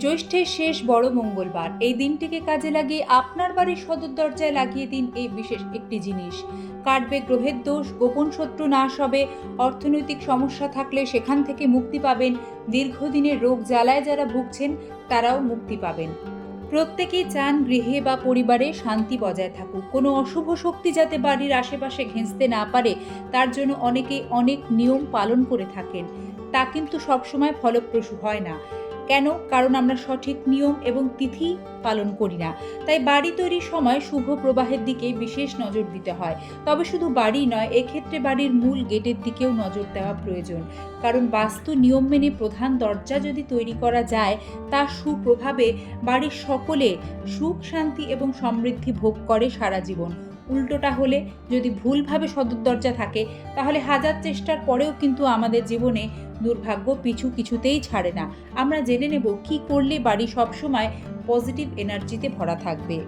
জ্যৈষ্ঠের শেষ বড় মঙ্গলবার। এই দিনটিকে কাজে লাগিয়ে আপনার বাড়ির সদর দরজায় লাগিয়ে দিন এই বিশেষ একটি জিনিস। কাটবে গ্রহের দোষ, গোপন শত্রু নাশ হবে, অর্থনৈতিক সমস্যা থাকলে সেখান থেকে মুক্তি পাবেন, দীর্ঘদিনের রোগ জ্বালায় যারা ভুগছেন, তারাও মুক্তি পাবেন। প্রত্যেকেই চান গৃহে বা পরিবারে শান্তি বজায় থাকুক। কোনো অশুভ শক্তি যাতে বাড়ির আশেপাশে ঘেঁচতে না পারে, তার জন্য অনেকেই অনেক নিয়ম পালন করে থাকেন। তা কিন্তু সবসময় ফলপ্রসূ হয় না। কেন? কারণ আমরা সঠিক নিয়ম এবং তিথি পালন করি না। তাই বাড়ি তৈরির সময় শুভ প্রবাহের দিকে বিশেষ নজর দিতে হয়। তবে শুধু বাড়ি নয়, এক্ষেত্রে বাড়ির মূল গেটের দিকেও নজর দেওয়া প্রয়োজন। কারণ বাস্তু নিয়ম মেনে প্রধান দরজা যদি তৈরি করা যায়, তা সুপ্রভাবে বাড়ির সকলে সুখ, শান্তি এবং সমৃদ্ধি ভোগ করে সারা জীবন। উল্টোটা হলে যদি ভুলভাবে সদর দরজা থাকে, তাহলে হাজার চেষ্টার পরেও কিন্তু আমাদের জীবনে দুর্ভাগ্য পিছু কিছুতেই ছাড়ে না। আমরা জেনে নেব কি করলে বাড়ি সবসময় পজিটিভ এনার্জিতে ভরা থাকবে।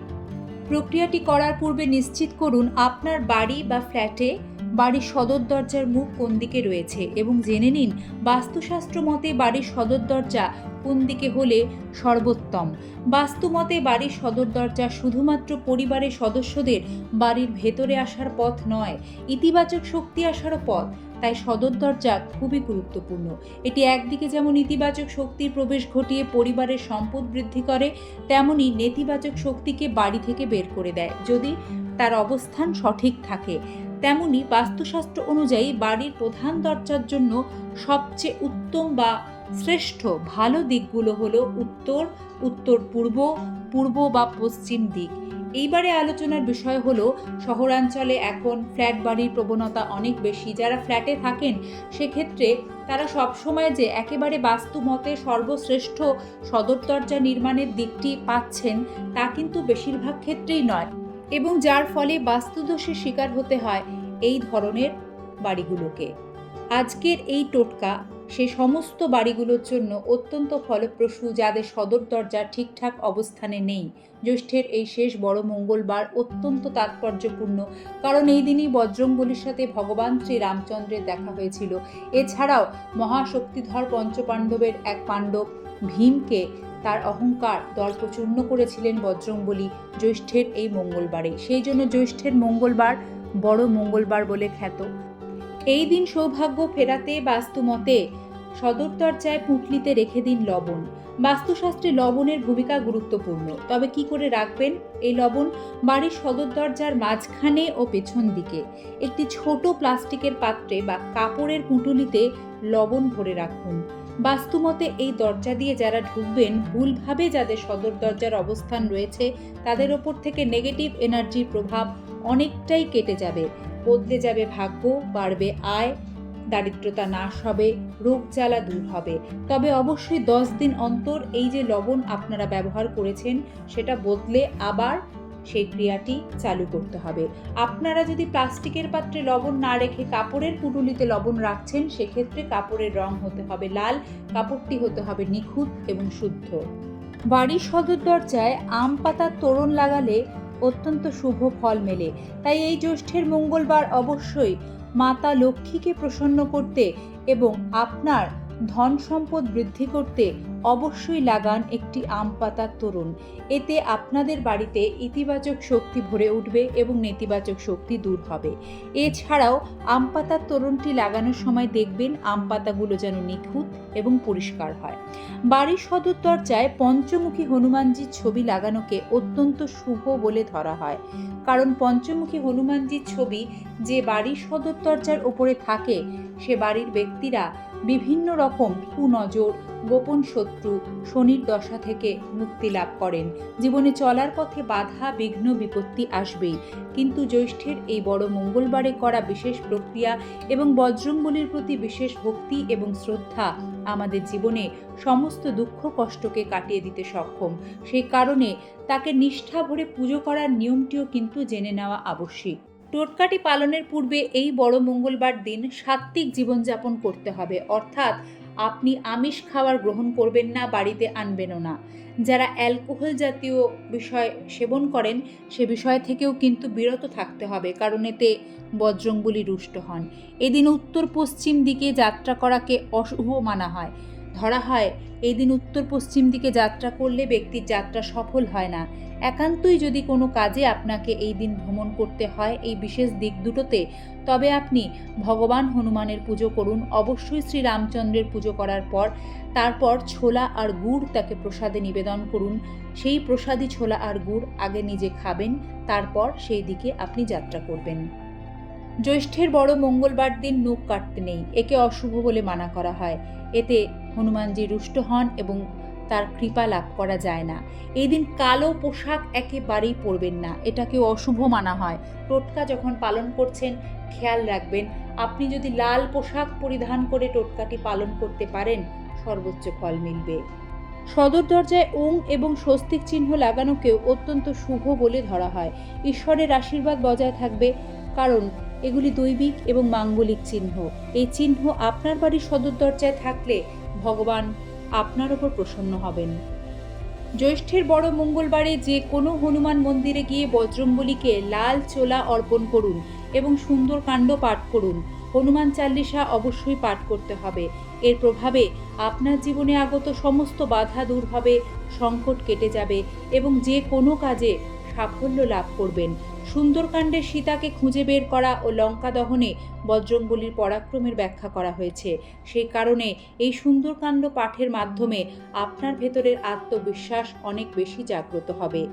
প্রক্রিয়াটি করার পূর্বে নিশ্চিত করুন আপনার বাড়ি বা ফ্ল্যাটে বাড়ির সদর দরজার মুখ কোন দিকে রয়েছে এবং জেনে নিন বাস্তুশাস্ত্র মতে বাড়ির সদর দরজা কোন দিকে হলে সর্বোত্তম। বাস্তুমতে বাড়ির সদর দরজা শুধুমাত্র পরিবারের সদস্যদের বাড়ির ভেতরে আসার পথ নয়, ইতিবাচক শক্তি আসারও পথ। তাই সদর দরজা খুবই গুরুত্বপূর্ণ। এটি একদিকে যেমন ইতিবাচক শক্তির প্রবেশ ঘটিয়ে পরিবারের সম্পদ বৃদ্ধি করে, তেমনি নেতিবাচক শক্তিকে বাড়ি থেকে বের করে দেয়। যদি তার অবস্থান সঠিক থাকে তেমনি বাস্তুশাস্ত্র অনুযায়ী বাড়ির প্রধান দরজার জন্য সবচেয়ে উত্তম বা শ্রেষ্ঠ ভালো দিকগুলো হলো উত্তর উত্তর পূর্ব পূর্ব বা পশ্চিম দিক। এইবারে আলোচনার বিষয় হলো, শহরাঞ্চলে এখন ফ্ল্যাট বাড়ির প্রবণতা অনেক বেশি। যারা ফ্ল্যাটে থাকেন, সেক্ষেত্রে তারা সবসময় যে একেবারে বাস্তু মতে সর্বশ্রেষ্ঠ সদর দরজা নির্মাণের দিকটি পাচ্ছেন, তা কিন্তু বেশিরভাগ ক্ষেত্রেই নয়। এবং যার ফলে বাস্তুদোষের শিকার হতে হয় এই ধরনের বাড়িগুলোকে। আজকের এই টোটকা সে সমস্ত বাড়িগুলোর জন্য অত্যন্ত ফলপ্রসূ যাদের সদর দরজা ঠিকঠাক অবস্থানে নেই। জ্যৈষ্ঠের এই শেষ বড় মঙ্গলবার অত্যন্ত তাৎপর্যপূর্ণ, কারণ এই দিনই বজরংবলির সাথে ভগবান শ্রী রামচন্দ্রের দেখা হয়েছিল। এছাড়াও মহাশক্তিধর পঞ্চপাণ্ডবের এক পাণ্ডব ভীমকে তার অহংকার দর্পচূর্ণ করেছিলেন বজরংবলী জ্যৈষ্ঠের এই মঙ্গলবারে। সেই জন্য জ্যৈষ্ঠের মঙ্গলবার বড় মঙ্গলবার বলে খ্যাত। এই দিন সৌভাগ্য ফেরাতে বাস্তুমতে সদর দরজায় পুঁটলিতে রেখে দিন লবণ। বাস্তুশাস্ত্রে লবণের ভূমিকা গুরুত্বপূর্ণ। তবে কি করে রাখবেন? এই লবণ বাড়ির সদর দরজার মাঝখানে ও পেছন দিকে। একটি ছোট প্লাস্টিকের পাত্রে বা কাপড়ের পুঁটুলিতে লবণ ভরে রাখুন। বাস্তুমতে এই দরজা দিয়ে যারা ঢুকবেন, ভুলভাবে যাদের সদর দরজার অবস্থান রয়েছে, তাদের ওপর থেকে নেগেটিভ এনার্জির প্রভাব অনেকটাই কেটে যাবে। বদলে যাবে ভাগ্য, বাড়বে আয়, দারিদ্রতা নাশ হবে, রোগ জ্বালা দূর হবে। তবে অবশ্যই দশ দিন অন্তর এই যে লবণ আপনারা ব্যবহার করেছেন, সেটা বদলে আবার সেই ক্রিয়াটি চালু করতে হবে। আপনারা যদি প্লাস্টিকের পাত্রে লবণ না রেখে কাপড়ের পুটুলিতে লবণ রাখছেন, সেক্ষেত্রে কাপড়ের রং হতে হবে লাল, কাপড়টি হতে হবে নিখুঁত এবং শুদ্ধ। বাড়ির সদর দরজায় আম পাতার তোরণ লাগালে অত্যন্ত শুভ ফল মেলে। তাই এই জ্যৈষ্ঠের মঙ্গলবার অবশ্যই মাতা লক্ষ্মীকে প্রসন্ন করতে এবং আপনার ধন সম্পদ বৃদ্ধি করতে অবশ্যই লাগান একটি আম পাতার তরুণ। এতে আপনাদের বাড়িতে ইতিবাচক শক্তি ভরে উঠবে এবং নেতিবাচক শক্তি দূর হবে। এছাড়াও আম পাতার তরুণটি লাগানোর সময় দেখবেন আম পাতাগুলো যেন নিখুঁত এবং পরিষ্কার হয়। বাড়ির সদর দরজায় পঞ্চমুখী হনুমানজির ছবি লাগানোকে অত্যন্ত শুভ বলে ধরা হয়। কারণ পঞ্চমুখী হনুমানজির ছবি যে বাড়ির সদর দরজার ওপরে থাকে, সে বাড়ির ব্যক্তিরা বিভিন্ন রকম কুনজর গোপন শত্রু শনির দশা থেকে মুক্তি লাভ করেন। জীবনে চলার পথে বাধা, বিঘ্ন, বিপত্তি আসবেই। কিন্তু জ্যৈষ্ঠের এই বড় মঙ্গলবারে করা বিশেষ প্রক্রিয়া এবং বজ্রংবলির প্রতি বিশেষ ভক্তি এবং শ্রদ্ধা আমাদের জীবনে সমস্ত দুঃখ, কষ্টকে কাটিয়ে দিতে সক্ষম। সেই কারণে তাকে নিষ্ঠা ভরে পুজো করার নিয়মটিও কিন্তু জেনে নেওয়া আবশ্যিক। টোটকাটি পালনের পূর্বে এই বড় মঙ্গলবার দিন সাত্ত্বিক জীবনযাপন করতে হবে। অর্থাৎ আপনি আমিষ খাবার গ্রহণ করবেন না, বাড়িতে আনবেনও না। যারা অ্যালকোহল জাতীয় বিষয় সেবন করেন, সে বিষয় থেকেও কিন্তু বিরত থাকতে হবে, কারণ এতে বজ্রংবলী রুষ্ট হন। এদিন উত্তর পশ্চিম দিকে যাত্রা করাকে অশুভ মানা হয়। ধরা হয়। এই দিন উত্তর পশ্চিম দিকে যাত্রা করলে ব্যক্তির যাত্রা সফল হয় না। একান্তই যদি কোনো কাজে আপনাকে এই দিন ভ্রমণ করতে হয় এই বিশেষ দিক দুটোতে, তবে আপনি ভগবান হনুমানের পুজো করুন। অবশ্যই শ্রী রামচন্দ্রের পুজো করার পর, তারপর ছোলা আর গুড় তাকে প্রসাদে নিবেদন করুন। সেই প্রসাদী ছোলা আর গুড় আগে নিজে খাবেন, তারপর সেই দিকে আপনি যাত্রা করবেন। জ্যৈষ্ঠের বড় মঙ্গলবার দিন নখ কাটতে নেই। একে অশুভ বলে মানা করা হয়। এতে হনুমানজি রুষ্ট হন এবং তার কৃপা লাভ করা যায় না। এই দিন কালো পোশাক একেবারেই পরবেন না। এটাকেও অশুভ মানা হয়। টোটকা যখন পালন করছেন, খেয়াল রাখবেন, আপনি যদি লাল পোশাক পরিধান করে টোটকাটি পালন করতে পারেন, সর্বোচ্চ ফল মিলবে। সদর দরজায় ওং এবং স্বস্তিক চিহ্ন লাগানোকেও অত্যন্ত শুভ বলে ধরা হয়। ঈশ্বরের আশীর্বাদ বজায় থাকবে, কারণ এগুলি দৈবিক এবং মাঙ্গলিক চিহ্ন। এই চিহ্ন আপনার বাড়ির সদর দরজায় থাকলে ভগবান আপনার ওপর প্রসন্ন হবেন। জ্যৈষ্ঠের বড় মঙ্গলবারে যে কোনো হনুমান মন্দিরে গিয়ে বজরঙ্গলিকে লাল চোলা অর্পণ করুন এবং সুন্দর কাণ্ড পাঠ করুন। হনুমান চাল্লিশা অবশ্যই পাঠ করতে হবে। এর প্রভাবে আপনার জীবনে আগত সমস্ত বাধা দূর হবে, সংকট কেটে যাবে এবং যে কোনো কাজে সাফল্য লাভ করবেন। সুন্দরকাণ্ডে সীতাকে খুঁজে বের করা ও লঙ্কা দহনে বজ্রঙ্গলির পরাক্রমের ব্যাখ্যা করা হয়েছে। সেই কারণে এই সুন্দরকাণ্ড পাঠের মাধ্যমে আপনার ভেতরের আত্মবিশ্বাস অনেক বেশি জাগ্রত হবে।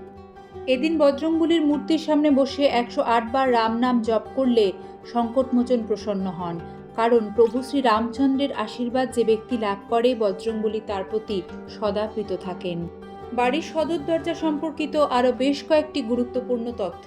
এদিন বজ্রঙ্গলির মূর্তির সামনে বসে একশো আট বার রাম নাম জপ করলে সংকটমোচন প্রসন্ন হন। কারণ প্রভু শ্রী রামচন্দ্রের আশীর্বাদ যে ব্যক্তি লাভ করে, বজ্রঙ্গলি তার প্রতি সদাপ্রীত থাকেন। বাড়ির সদর দরজা সম্পর্কিত আরও বেশ কয়েকটি গুরুত্বপূর্ণ তথ্য।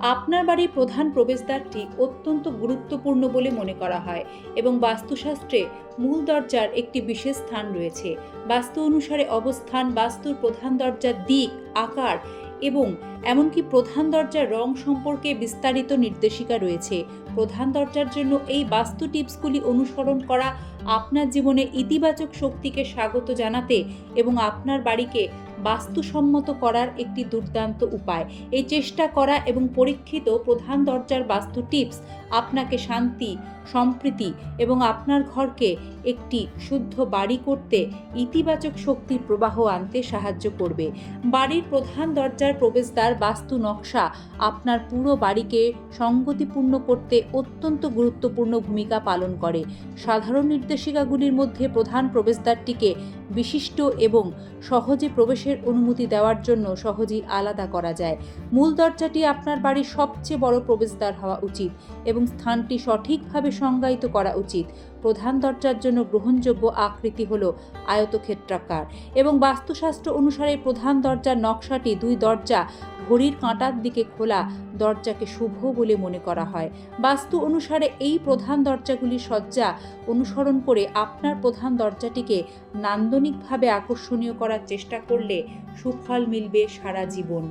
আপনার বাড়ির প্রধান প্রবেশদ্বারটি অত্যন্ত গুরুত্বপূর্ণ বলে মনে করা হয় এবং বাস্তুশাস্ত্রে মূল দরজার একটি বিশেষ স্থান রয়েছে। বাস্তু অনুসারে অবস্থান বাস্তুর প্রধান দরজার দিক, আকার এবং এমনকি প্রধান দরজার রং সম্পর্কে বিস্তারিত নির্দেশিকা রয়েছে। প্রধান দরজার জন্য এই বাস্তু টিপসগুলি অনুসরণ করা আপনার জীবনে ইতিবাচক শক্তিকে স্বাগত জানাতে এবং আপনার বাড়িকে বাস্তুসম্মত করার একটি দুর্দান্ত উপায়। এই চেষ্টা করা এবং পরীক্ষিত প্রধান দরজার বাস্তু টিপস, আপনাকে শান্তি, সম্প্রীতি এবং আপনার ঘরকে একটি শুদ্ধ বাড়ি করতে ইতিবাচক শক্তির প্রবাহ আনতে সাহায্য করবে। বাড়ির প্রধান দরজার প্রবেশদ্বার বাস্তু নকশা আপনার পুরো বাড়িকে সঙ্গতিপূর্ণ করতে অত্যন্ত গুরুত্বপূর্ণ ভূমিকা পালন করে। সাধারণ নির্দেশিকাগুলির মধ্যে প্রধান প্রবেশদ্বারটিকে বিশিষ্ট এবং সহজে প্রবেশের অনুমতি দেওয়ার জন্য সহজেই আলাদা করা যায়। মূল দরজাটি আপনার বাড়ির সবচেয়ে বড় প্রবেশদ্বার হওয়া উচিত এবং স্থানটি সঠিকভাবে সংজ্ঞায়িত করা উচিত। প্রধান দরজার জন্য গ্রহণযোগ্য আকৃতি হল আয়তক্ষেত্রাকার এবং বাস্তুশাস্ত্র অনুসারে প্রধান দরজার নকশাটি দুই দরজা ঘড়ির কাঁটার দিকে খোলা দরজাকে শুভ বলে মনে করা হয়। বাস্তু অনুসারে এই প্রধান দরজাগুলি সজ্জা অনুসরণ করে আপনার প্রধান দরজাটিকে নান্দনিকভাবে আকর্ষণীয় করার চেষ্টা করলে সুফল মিলবে সারা জীবন।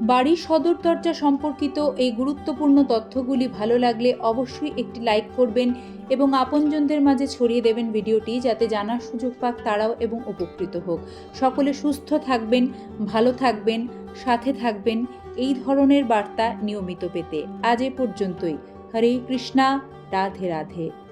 বাড়ির সদর দরজা সম্পর্কিত এই গুরুত্বপূর্ণ তথ্যগুলি ভালো লাগলে অবশ্যই একটি লাইক করবেন এবং আপনজনদের মাঝে ছড়িয়ে দেবেন ভিডিওটি যাতে জানার সুযোগ পাক তারাও এবং উপকৃত হোক। সকলে সুস্থ থাকবেন, ভালো থাকবেন, সাথে থাকবেন এই ধরনের বার্তা নিয়মিত পেতে। আজ এ পর্যন্তই। হরে কৃষ্ণা, রাধে রাধে।